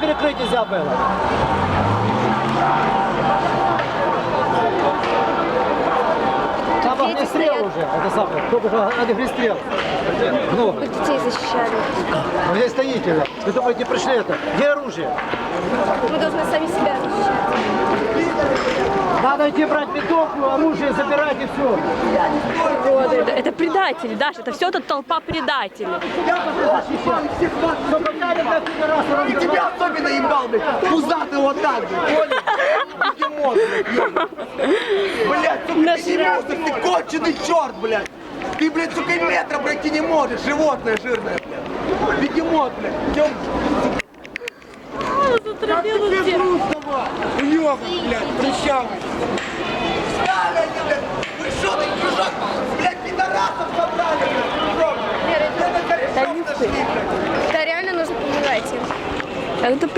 Перекрыть нельзя было. Там огнестрел уже, это самое, только же огнестрел. Много. Детей защищали. Вы здесь стоите, вы думаете, пришли это? Где оружие? Мы должны сами себя защищать. Надо идти брать винтовку, оружие забирать и все. Это, это предатели, Даша, это все тут толпа предателей. Что погнали, как пидорасы, И тебя особенно ебал, блядь. Пузатый вот так, блядь. Понял? Бегемот, блядь, сука, ты не можешь, ты конченый черт, блядь. Ты, блядь, сука, метра пройти не можешь, животное жирное, блядь. Бегемот, блядь. Тебе всех. груз давай. Уёбок, блядь, прыщавый. Ставите, блядь. Вы что, ты кружок, блядь, пидорасов собрали, блядь. Да реально нужно Это